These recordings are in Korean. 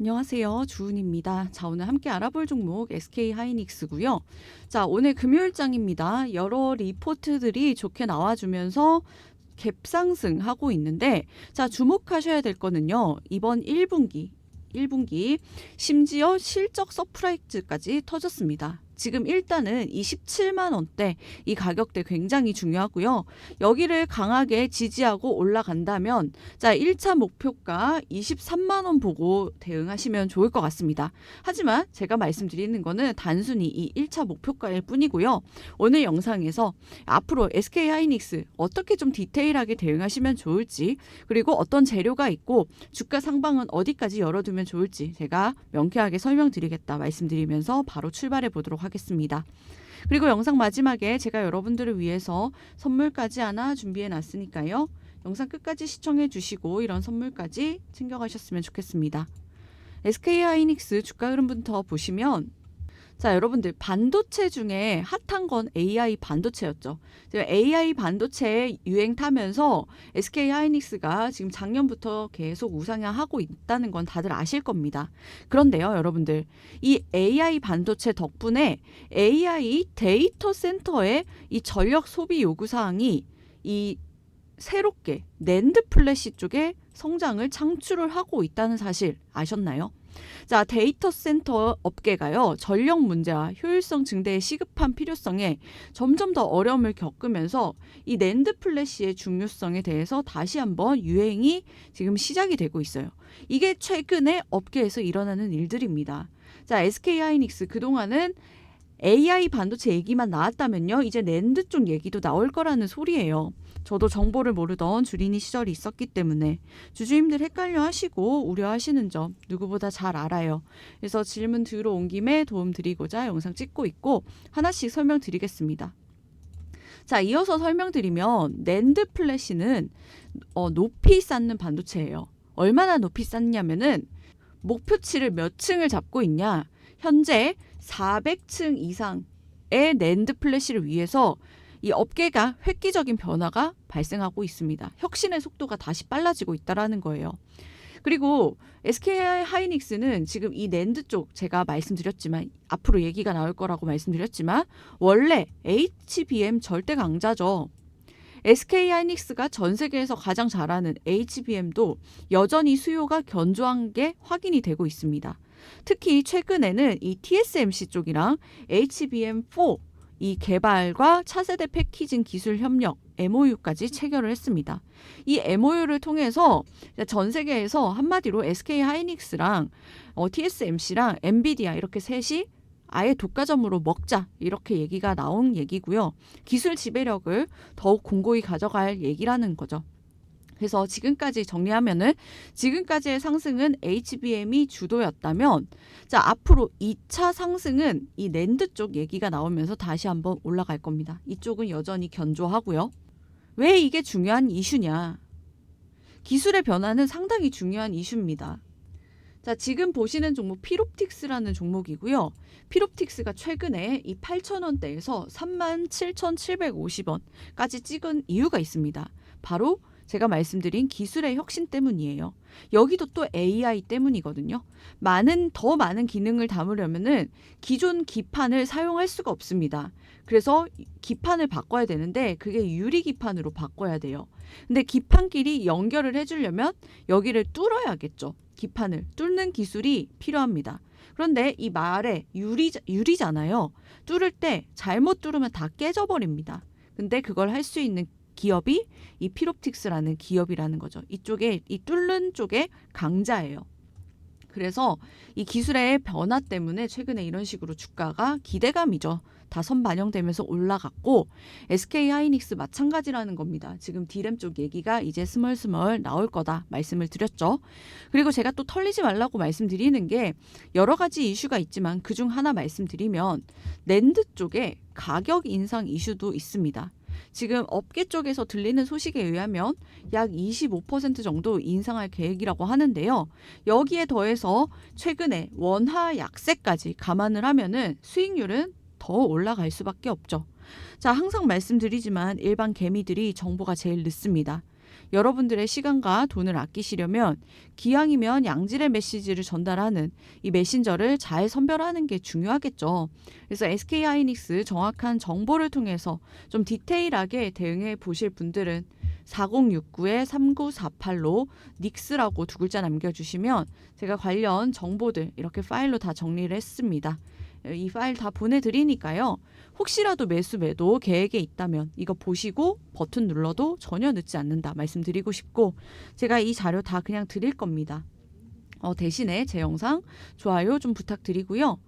안녕하세요. 주은입니다. 자, 오늘 함께 알아볼 종목 SK 하이닉스고요. 자, 오늘 금요일장입니다. 여러 리포트들이 좋게 나와주면서 갭 상승하고 있는데 자, 주목하셔야 될 거는요. 이번 1분기 1분기 심지어 실적 서프라이즈까지 터졌습니다. 지금 일단은 이 17만 원대 이 가격대 굉장히 중요하고요. 여기를 강하게 지지하고 올라간다면 자, 1차 목표가 23만 원 보고 대응하시면 좋을 것 같습니다. 하지만 제가 말씀드리는 거는 단순히 이 1차 목표가일 뿐이고요. 오늘 영상에서 앞으로 SK 하이닉스 어떻게 좀 디테일하게 대응하시면 좋을지 그리고 어떤 재료가 있고 주가 상방은 어디까지 열어두면 좋을지 제가 명쾌하게 설명드리겠다 말씀드리면서 바로 출발해 보도록 하겠습니다. 그리고 영상 마지막에 제가 여러분들을 위해서 선물까지 하나 준비해 놨으니까요. 영상 끝까지 시청해 주시고 이런 선물까지 챙겨가셨으면 좋겠습니다. SK 하이닉스 주가 흐름부터 보시면 자, 여러분들 반도체 중에 핫한 건 AI 반도체였죠. 제가 AI 반도체 유행 타면서 SK 하이닉스가 지금 작년부터 계속 우상향하고 있다는 건 다들 아실 겁니다. 그런데요, 여러분들. 이 AI 반도체 덕분에 AI 데이터 센터의 이 전력 소비 요구 사항이 이 새롭게 낸드 플래시 쪽에 성장을 창출을 하고 있다는 사실 아셨나요? 자, 데이터 센터 업계가요, 전력 문제와 효율성 증대의 시급한 필요성에 점점 더 어려움을 겪으면서 이 낸드 플래시의 중요성에 대해서 다시 한번 유행이 지금 시작이 되고 있어요. 이게 최근에 업계에서 일어나는 일들입니다. 자, SK 하이닉스 그동안은 AI 반도체 얘기만 나왔다면요. 이제 낸드 쪽 얘기도 나올 거라는 소리예요. 저도 정보를 모르던 주린이 시절이 있었기 때문에 주주님들 헷갈려 하시고 우려하시는 점 누구보다 잘 알아요. 그래서 질문 들어온 김에 도움 드리고자 영상 찍고 있고 하나씩 설명드리겠습니다. 자, 이어서 설명드리면 낸드 플래시는 어, 높이 쌓는 반도체예요. 얼마나 높이 쌓냐면은 목표치를 몇 층을 잡고 있냐? 현재 400층 이상의 낸드 플래시를 위해서 이 업계가 획기적인 변화가 발생하고 있습니다. 혁신의 속도가 다시 빨라지고 있다라는 거예요. 그리고 SK 하이닉스는 지금 이 낸드 쪽 제가 말씀드렸지만 앞으로 얘기가 나올 거라고 말씀드렸지만 원래 HBM 절대 강자죠. SK 하이닉스가 전 세계에서 가장 잘하는 HBM도 여전히 수요가 견조한 게 확인이 되고 있습니다. 특히 최근에는 이 TSMC 쪽이랑 HBM4 이 개발과 차세대 패키징 기술 협력 MOU까지 체결을 했습니다. 이 MOU를 통해서 전 세계에서 한마디로 SK 하이닉스랑 어, TSMC랑 엔비디아 이렇게 셋이 아예 독과점으로 먹자 이렇게 얘기가 나온 얘기고요. 기술 지배력을 더욱 공고히 가져갈 얘기라는 거죠. 그래서 지금까지 정리하면은 지금까지의 상승은 HBM이 주도였다면 자 앞으로 2차 상승은 이 낸드 쪽 얘기가 나오면서 다시 한번 올라갈 겁니다. 이쪽은 여전히 견조하고요. 왜 이게 중요한 이슈냐? 기술의 변화는 상당히 중요한 이슈입니다. 자, 지금 보시는 종목 피롭틱스라는 종목이고요. 피롭틱스가 최근에 이 8,000원대에서 37,750원까지 찍은 이유가 있습니다. 바로 제가 말씀드린 기술의 혁신 때문이에요. 여기도 또 AI 때문이거든요. 많은 더 많은 기능을 담으려면은 기존 기판을 사용할 수가 없습니다. 그래서 기판을 바꿔야 되는데 그게 유리 기판으로 바꿔야 돼요. 근데 기판끼리 연결을 해주려면 여기를 뚫어야겠죠. 기판을 뚫는 기술이 필요합니다. 그런데 이 말에 유리 유리잖아요. 뚫을 때 잘못 뚫으면 다 깨져버립니다. 근데 그걸 할 수 있는 기업이 이 피롭틱스라는 기업이라는 거죠. 이쪽에 이 뚫는 쪽에 강자예요. 그래서 이 기술의 변화 때문에 최근에 이런 식으로 주가가 기대감이죠. 다 선 반영되면서 올라갔고 SK 하이닉스 마찬가지라는 겁니다. 지금 디램 쪽 얘기가 이제 스멀스멀 나올 거다 말씀을 드렸죠. 그리고 제가 또 털리지 말라고 말씀드리는 게 여러 가지 이슈가 있지만 그중 하나 말씀드리면 랜드 쪽에 가격 인상 이슈도 있습니다. 지금 업계 쪽에서 들리는 소식에 의하면 약 25% 정도 인상할 계획이라고 하는데요. 여기에 더해서 최근에 원화 약세까지 감안을 하면은 수익률은 더 올라갈 수밖에 없죠. 자, 항상 말씀드리지만 일반 개미들이 정보가 제일 늦습니다. 여러분들의 시간과 돈을 아끼시려면 기왕이면 양질의 메시지를 전달하는 이 메신저를 잘 선별하는 게 중요하겠죠. 그래서 SK 하이닉스 정확한 정보를 통해서 좀 디테일하게 대응해 보실 분들은 4069에 3948로 닉스라고 두 글자 남겨주시면 제가 관련 정보들 이렇게 파일로 다 정리를 했습니다. 이 파일 다 보내드리니까요. 혹시라도 매수 매도 계획에 있다면 이거 보시고 버튼 눌러도 전혀 늦지 않는다 말씀드리고 싶고 제가 이 자료 다 그냥 드릴 겁니다. 어, 대신에 제 영상 좋아요 좀 부탁드리고요.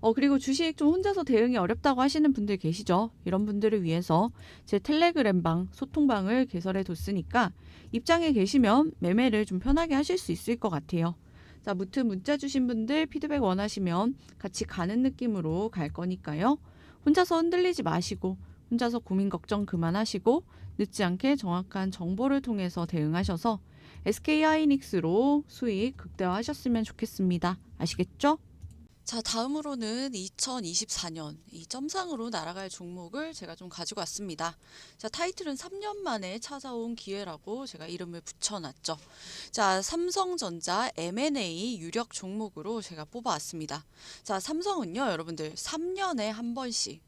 어, 그리고 주식 좀 혼자서 대응이 어렵다고 하시는 분들 계시죠? 이런 분들을 위해서 제 텔레그램방, 소통방을 개설해 뒀으니까 입장에 계시면 매매를 좀 편하게 하실 수 있을 것 같아요. 자, 무튼 문자 주신 분들 피드백 원하시면 같이 가는 느낌으로 갈 거니까요. 혼자서 흔들리지 마시고 혼자서 고민 걱정 그만하시고 늦지 않게 정확한 정보를 통해서 대응하셔서 SK 하이닉스로 수익 극대화하셨으면 좋겠습니다. 아시겠죠? 자, 다음으로는 2024년 이 점상으로 날아갈 종목을 제가 좀 가지고 왔습니다. 자, 타이틀은 3년 만에 찾아온 기회라고 제가 이름을 붙여놨죠. 자, 삼성전자 M&A 유력 종목으로 제가 뽑아왔습니다. 자, 삼성은요, 여러분들 3년에 한 번씩